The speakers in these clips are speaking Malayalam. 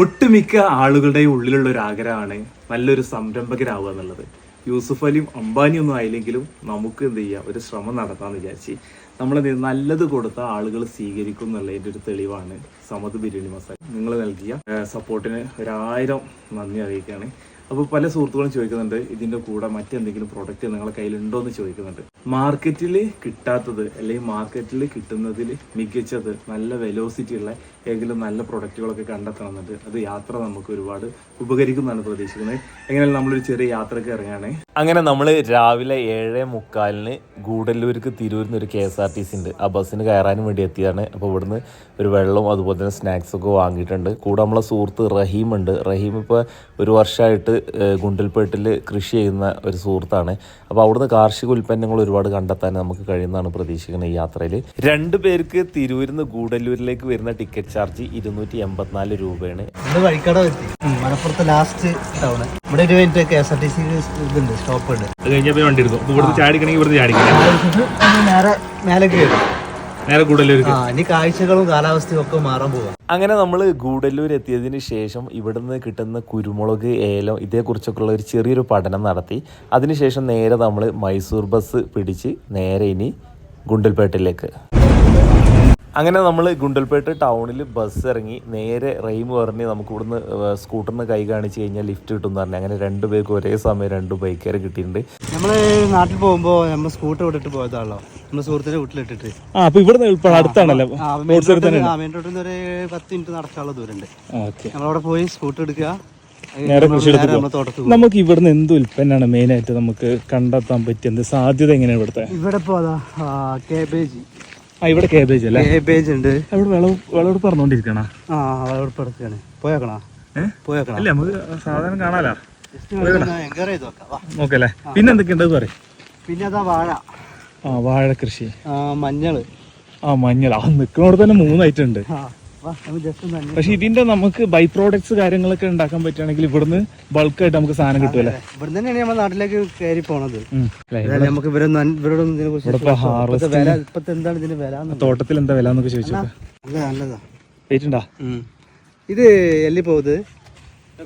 ഒട്ടുമിക്ക ആളുകളുടെയും ഉള്ളിലുള്ള ഒരു ആഗ്രഹമാണ് നല്ലൊരു സംരംഭകരാവുക എന്നുള്ളത്. യൂസുഫ് അലിയും അംബാനിയും ഒന്നും ആയില്ലെങ്കിലും നമുക്ക് എന്ത് ചെയ്യാം? ഒരു ശ്രമം നടത്താമെന്ന് വിചാരിച്ച് നമ്മൾ നല്ലത് കൊടുത്ത ആളുകൾ സ്വീകരിക്കും എന്നുള്ളതിന്റെ ഒരു തെളിവാണ് സമത് ബിരിയാണി മസാല. നിങ്ങൾ നൽകിയ സപ്പോർട്ടിന് ഒരായിരം നന്ദി അറിയിക്കുകയാണ്. അപ്പോൾ പല സുഹൃത്തുക്കളും ചോദിക്കുന്നുണ്ട് ഇതിന്റെ കൂടെ മറ്റെന്തെങ്കിലും പ്രൊഡക്റ്റ് നിങ്ങളുടെ കയ്യിലുണ്ടോ എന്ന് ചോദിക്കുന്നുണ്ട്. മാർക്കറ്റിൽ കിട്ടാത്തത് അല്ലെങ്കിൽ മാർക്കറ്റിൽ കിട്ടുന്നതിൽ മികച്ചത് നല്ല വെലോസിറ്റി ഉള്ള ഏതെങ്കിലും നല്ല പ്രൊഡക്റ്റുകളൊക്കെ കണ്ടെത്തണമെന്നുണ്ട് അത് യാത്ര നമുക്ക് ഒരുപാട് ഉപകരിക്കുന്നതാണ് പ്രതീക്ഷിക്കുന്നത്. എങ്ങനെയാലും നമ്മളൊരു ചെറിയ യാത്രയ്ക്ക് ഇറങ്ങുകയാണ്. അങ്ങനെ നമ്മൾ രാവിലെ ഏഴ് മുക്കാലിന് ഗൂഡല്ലൂർക്ക് തിരൂരിന്ന് ഒരു K S R T C ഉണ്ട്. ആ ബസ്സിന് കയറാനും വേണ്ടി എത്തിയാണ് അപ്പോൾ ഇവിടുന്ന് ഒരു വെള്ളവും അതുപോലെ തന്നെ സ്നാക്സൊക്കെ വാങ്ങിയിട്ടുണ്ട്. കൂടെ നമ്മളെ സുഹൃത്ത് റഹീം ഉണ്ട്. റഹീം ഇപ്പോൾ ഒരു വർഷമായിട്ട് ഗുണ്ടൽപേട്ടിൽ കൃഷി ചെയ്യുന്ന ഒരു സുഹൃത്താണ്. അപ്പോൾ അവിടുന്ന് കാർഷിക ഉൽപ്പന്നങ്ങൾ ഒരുപാട് കണ്ടെത്താൻ നമുക്ക് കഴിയുന്നതാണ് പ്രതീക്ഷിക്കുന്നത് ഈ യാത്രയിൽ രണ്ട് പേർക്ക് തിരൂരിൽ നിന്ന് ഗൂഡല്ലൂരിലേക്ക് വരുന്ന ടിക്കറ്റ് ചാർജ് ഇരുന്നൂറ്റി എൺപത്തിനാല് രൂപയാണ്. വഴിക്കട എത്തി മലപ്പുറത്ത് ലാസ്റ്റ് ടൗൺ ഇവിടെ ഒരു minute K S R T C ഇതുണ്ട് സ്റ്റോപ്പ് ഉണ്ട്. അത് കഴിഞ്ഞപ്പോൾ വണ്ടി എടുക്കും ഇവിടുന്ന് ചാടിക്കണമെങ്കിൽ ഇവിടുന്ന് ചാടിക്കില്ല. അത് നേരെ കയറും നേരെ ഇനി കാഴ്ചകളും കാലാവസ്ഥയും ഒക്കെ മാറാൻ പോവാ. അങ്ങനെ നമ്മൾ ഗൂഡല്ലൂർ എത്തിയതിന് ശേഷം ഇവിടുന്ന് കിട്ടുന്ന കുരുമുളക് ഏലം ഇതേക്കുറിച്ചൊക്കെയുള്ള ഒരു ചെറിയൊരു പഠനം നടത്തി. അതിനുശേഷം നേരെ നമ്മൾ മൈസൂർ ബസ് പിടിച്ച് നേരെ ഇനി ഗുണ്ടൽപേട്ടിലേക്ക് അങ്ങനെ നമ്മൾ ഗുണ്ടൽപേട്ട് ടൗണിൽ ബസ് ഇറങ്ങി നേരെ റെയിം പറഞ്ഞ് നമുക്ക് ഇവിടുന്ന് സ്കൂട്ടറിന് കൈ കാണിച്ച് കഴിഞ്ഞാൽ ലിഫ്റ്റ് കിട്ടും എന്ന് പറഞ്ഞു. അങ്ങനെ രണ്ട് പേർക്ക് ഒരേ സമയം രണ്ട് ബൈക്കുകാർ കിട്ടിയിട്ടുണ്ട്. നമ്മൾ നാട്ടിൽ പോകുമ്പോൾ നമ്മൾ സ്കൂട്ടർ വിട്ടിട്ട് പോയതാണല്ലോ. നമ്മൾ സുഹൃത്തിന്റെ വീട്ടിലിട്ടിട്ട്. ആ അപ്പൊ ഇവിടുന്ന് എളുപ്പം അടുത്താണല്ലോ? മെയിൻ റോഡിൽ നിന്ന് ഒരു പത്ത് മിനിറ്റ് നടക്കാനുള്ള ദൂരമുണ്ട്. ഓക്കെ. നമ്മളവിടെ പോയി സ്കൂട്ടർ എടുക്കുക. നേരെ കൃഷിയിടത്ത് നമുക്ക് ഇവിടുന്ന് എന്ത് ഉൽപ്പന്നമാണ് മെയിൻ ആയിട്ട് നമുക്ക് കണ്ടെത്താൻ പറ്റിയ സാധ്യത എങ്ങനെയാണ് ഇവിടുത്തെ? ഇവിടെ കേബേജ് ഇവിടെ കേബേജ് അല്ലേ? കേബേജ് ഉണ്ട്. അവിടെ വിളവ് വിളവെടുപ്പ് പറഞ്ഞോണ്ടിരിക്കണ ആ വിളവെടുപ്പ് എടുക്കാണ് പോയേക്കണോ? പോയേക്കണോ? അല്ലേ നമുക്ക് സാധനം കാണാലോ. നോക്കല്ലേ പിന്നെ എന്തൊക്കെയുണ്ട് പറയും. പിന്നെ അതാ വാഴ. ആ വാഴ കൃഷി. ആ മഞ്ഞൾ. ആ മഞ്ഞൾ ആ നിൽക്കുന്നവിടെ തന്നെ മൂന്ന് ഐറ്റം ഉണ്ട് ആ വാ നമ്മൾ ജസ്റ്റ് ഒന്ന് അന്വേഷിച്ച് പക്ഷെ ഇതിന്റെ നമുക്ക് ബൈ പ്രോഡക്ട്സ് കാര്യങ്ങളൊക്കെ ഉണ്ടാക്കാൻ പറ്റുകയാണെങ്കിൽ ഇവിടുന്ന് ബൾക്കായിട്ട് നമുക്ക് സാധനം കിട്ടുമല്ലേ ഇവിടെ തന്നെയാണ് നമ്മുടെ നാട്ടിലേക്ക് കയറി പോണത് ഉം. അല്ലേ? അതായത് നമുക്ക് ഇവരൊന്നും അൻ- ഇവരോടൊന്നും ഇതിനെ കുറിച്ച് ഇപ്പൊ ഇപ്പോഴത്തെ വില ഇപ്പത്തെ എന്താണ് ഇതിന്റെ വില എന്ന് തോട്ടത്തിൽ എന്താ വില എന്നൊക്കെ ചോദിച്ചു നല്ല നല്ലതാ വെയിറ്റുണ്ടാ ഇത് എല്ലി പോകുന്നത്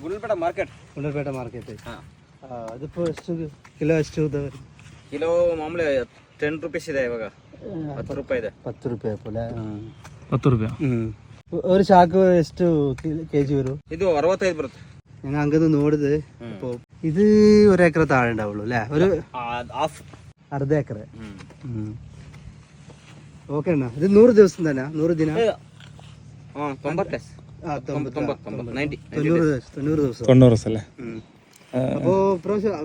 ഗുണ്ടൽപേട്ട മാർക്കറ്റ് ഗുണ്ടൽപേട്ട മാർക്കറ്റ് ಆ, അതിപ്പോ ಎಷ್ಟು ಕಿಲೋ ಎಷ್ಟು ಇದೆ ಕಿಲೋ ಮಾಮೂಲಿ ಟೆನ್ ರುಪೀಸ್ ಇದೆ ಇವಾಗ ಹತ್ತು ರೂಪಾಯಿ ಇದೆ പത്ത് റുപ്യ പോലെ പത്ത് റുപ്യ ഒരു ചാക്ക് ಎಷ್ಟು ಕೆ ಜಿ വരും ಇದು ಅರವತ್ತೈದು ಬರುತ್ತೆ ഞങ്ങൾ അങ്ങന്ന് നോടിത് ഇപ്പൊ ഇത് ഒരു ഏക്കർ താഴെ ഉണ്ടാവുള്ളൂ അല്ലേ ഒരു ಹಾಫ್ അർദ്ധ ഏക്കർ ഓക്കെ അണ്ണ ഇത് നൂറ് ദിവസം തന്നെ നൂറ് ದಿನ ಹಾಂ ತೊಂಬತ್ತೆ ആ, തൊമ്പത്, ತೊಂಬತ್ತು ತೊಂಬತ್ತು ನೈಂಟಿ തൊണ്ണൂറ് ദിവസം തൊണ്ണൂറ് ദിവസം തൊണ്ണൂറ് ദിവസം അല്ലേ ഉം. അപ്പോ ഇപ്രാവശ്യം ആ,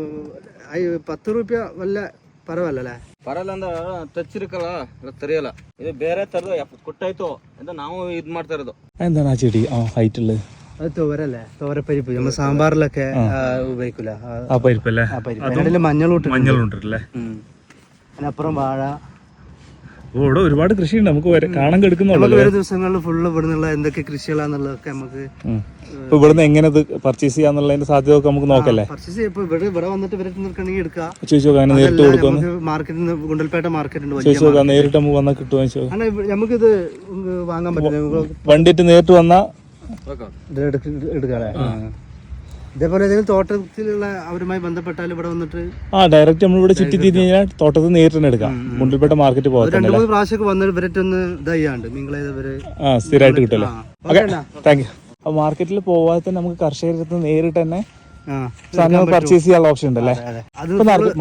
അയ്യോ, പത്ത് റുപ്യ വല്ല പരവല്ലേ ಬರಲ್ಲ ಅಂದ ಟಚ್ ಇರುಕಲ್ಲ ಇಲ್ಲ ತೆರೆಯಲ್ಲ ಇದು ಬೇರೆ ತರದು ಕೊಟ್ಟಾಯ್ತು ಅಂತ ನಾವು ಇದು ಮಾಡ್ತಾ ಇರೋದು എന്താണ് ആ ചെടി ആ ഹൈറ്റ് ഉള്ളത് അത് തുവരല്ലേ തുവരപ്പരിപ്പ് നമ്മൾ സാമ്പാറിലൊക്കെ ആ, ഉപയോഗിക്കൂല ആ, ആ പരിപ്പല്ലേ ആ പരിപ്പ് അതിനിടയിൽ മഞ്ഞൾ മഞ്ഞളുണ്ടല്ലേ അതിനപ്പുറം വാഴ അപ്പോൾ ഇവിടെ ഒരുപാട് കൃഷിയുണ്ട്. നമുക്ക് കാണാൻ കെടുക്കുന്നുള്ളൂ വരും ദിവസങ്ങളിൽ ഫുള്ള് ഇവിടുന്നുള്ള എന്തൊക്കെ കൃഷികളാന്നുള്ളതൊക്കെ നമുക്ക് ഇപ്പൊ ഇവിടുന്ന് എങ്ങനെ ഇത് പർച്ചേസ് ചെയ്യാന്നുള്ളതിന്റെ സാധ്യത ഒക്കെ നമുക്ക് നോക്കല്ലേ? പർച്ചേസ് ചെയ്യുമ്പോൾ ഇവിടെ ഇവിടെ വന്നിട്ട് ഇവരെ നിൽക്കണമെങ്കിൽ എടുക്കാം. ചോദിച്ചു നോക്കാം നേരിട്ട് കൊടുക്കും മാർക്കറ്റിൽ നിന്ന് ഗുണ്ടൽപേട്ട മാർക്കറ്റ് ഉണ്ട് ചോദിച്ചു നോക്കാം നേരിട്ട് നമുക്ക് വന്നാൽ കിട്ടുമോ ചോദിച്ചു നമുക്കിത് വാങ്ങാൻ പറ്റില്ല. വണ്ടിട്ട് വണ്ടിയിട്ട് നേരിട്ട് വന്നാൽ എടുക്കാല്ലേ. ഇതേപോലെ ഏതെങ്കിലും തോട്ടത്തിലുള്ള അവരുമായി ബന്ധപ്പെട്ടാൽ ഇവിടെ വന്നിട്ട് ആ ഡയറക്റ്റ് നമ്മളിവിടെ ചുറ്റി തിരിഞ്ഞ് കഴിഞ്ഞാൽ തോട്ടത്തിൽ നേരിട്ട് തന്നെ എടുക്കാം. മുണ്ടിൽപ്പെട്ട മാർക്കറ്റ് പോകാം പോകത്തന്നെ രണ്ട് മൂന്ന് പ്രാവശ്യമൊക്കെ വന്നിട്ട് ഇവരറ്റ് ഒന്ന് ഇതായിണ്ട് മിങ്കിൾ ചെയ്തവര് ആ. സ്ഥിരമായിട്ട്. ഓക്കെ താങ്ക് യു മാർക്കറ്റിൽ പോവാതെ തന്നെ നമുക്ക് കർഷകരുടെ നേരിട്ട് തന്നെ സാധനങ്ങൾ പർച്ചേസ് ചെയ്യാനുള്ള ഓപ്ഷൻ ഉണ്ടല്ലേ?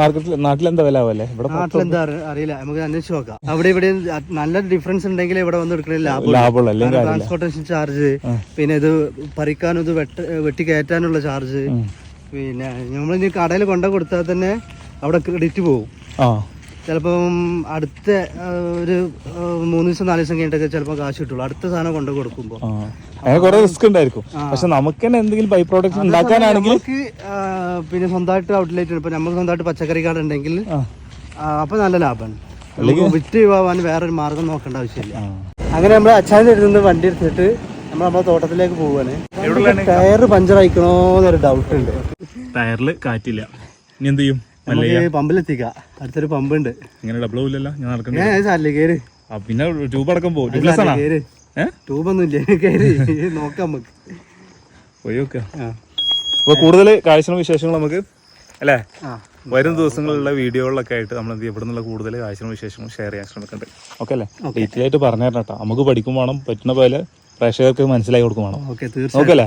മാർക്കറ്റിൽ നാട്ടിൽ എന്താ വില ആവല്ലേ ഇവിടെ നാട്ടിലെന്താ അറിയില്ല. നമുക്ക് അന്വേഷിച്ച് നോക്കാം. അവിടെ ഇവിടെ നല്ല ഡിഫറൻസ് ഉണ്ടെങ്കിൽ ഇവിടെ വന്ന് എടുക്കണ ലാഭമുള്ള ട്രാൻസ്പോർട്ടേഷൻ ചാർജ് പിന്നെ ഇത് പറിക്കാനും ഇത് വെട്ട് വെട്ടി കയറ്റാനുള്ള ചാർജ് പിന്നെ നമ്മളിനി കടയിൽ കൊണ്ട കൊടുത്താൽ തന്നെ അവിടെ ക്രെഡിറ്റ് പോകും. ചിലപ്പം അടുത്ത ഒരു മൂന്ന് ദിവസം നാല് ദിവസം കഴിഞ്ഞിട്ടൊക്കെ ചിലപ്പോൾ കാശ് കിട്ടുള്ളൂ. അടുത്ത സാധനം കൊണ്ട് കൊടുക്കുമ്പോൾ അങ്ങനെ കുറെ റിസ്ക് ഉണ്ടായിരിക്കും. പക്ഷെ നമുക്ക് തന്നെ എന്തെങ്കിലും ബൈ പ്രോഡക്റ്റ് ഉണ്ടാക്കാനാണെങ്കിൽ പിന്നെ സ്വന്തമായിട്ട് ഔട്ട്ലെറ്റ് ഇപ്പൊ നമ്മൾ സ്വന്തമായിട്ട് പച്ചക്കറി കാർഡ് ഉണ്ടെങ്കിൽ അപ്പൊ നല്ല ലാഭമാണ്. അല്ലെങ്കിൽ? വിറ്റ് പോവാൻ വേറൊരു മാർഗം നോക്കേണ്ട ആവശ്യമില്ല. അങ്ങനെ നമ്മൾ അച്ഛന്റെ അടുത്ത് നിന്ന് വണ്ടി എടുത്തിട്ട് നമ്മൾ നമ്മുടെ തോട്ടത്തിലേക്ക് പോവാണ്. ടയർ പഞ്ചർ അയക്കണോന്നൊരു ഡൗട്ട് ഉണ്ട്. ടയറിൽ കാറ്റില്ല. ഇനി എന്ത് ചെയ്യും? പമ്പിലെത്തിക്കാം. അടുത്തൊരു പമ്പ് ഉണ്ട് ഇങ്ങനെ ഡബിൾ ഇല്ലല്ലോ ഞാൻ നടക്കുന്നത് പിന്നെ ട്യൂബ് അടക്കം പോകും ട്യൂബൊന്നും ഇല്ല കേറി. നോക്കാം നമുക്ക്. പോയി നോക്കുക ആ. അപ്പോൾ കൂടുതൽ കാഴ്ചകളും വിശേഷങ്ങളും നമുക്ക് അല്ലേ? വരും ദിവസങ്ങളിലുള്ള വീഡിയോകളിലൊക്കെ ആയിട്ട് നമ്മൾ എന്ത് ഇവിടെ നിന്നുള്ള കൂടുതൽ കാഴ്ചകളും വിശേഷങ്ങളും ഷെയർ ചെയ്യാൻ ശ്രമിക്കുന്നുണ്ട് ഓക്കെ അല്ലേ? ഡീറ്റെയിൽ ആയിട്ട് പറഞ്ഞു തരണം കേട്ടോ. നമുക്ക് പഠിക്കും വേണം. പറ്റുന്ന പോലെ പ്രേക്ഷകർക്ക് മനസ്സിലാക്കി കൊടുക്കും വേണം. ഓക്കെ അല്ലേ?